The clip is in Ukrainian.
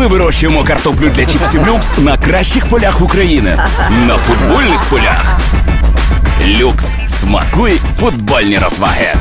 Ми вирощуємо картоплю для чіпсів люкс на кращих полях України. На футбольних полях. Люкс смакуй футбольні розваги.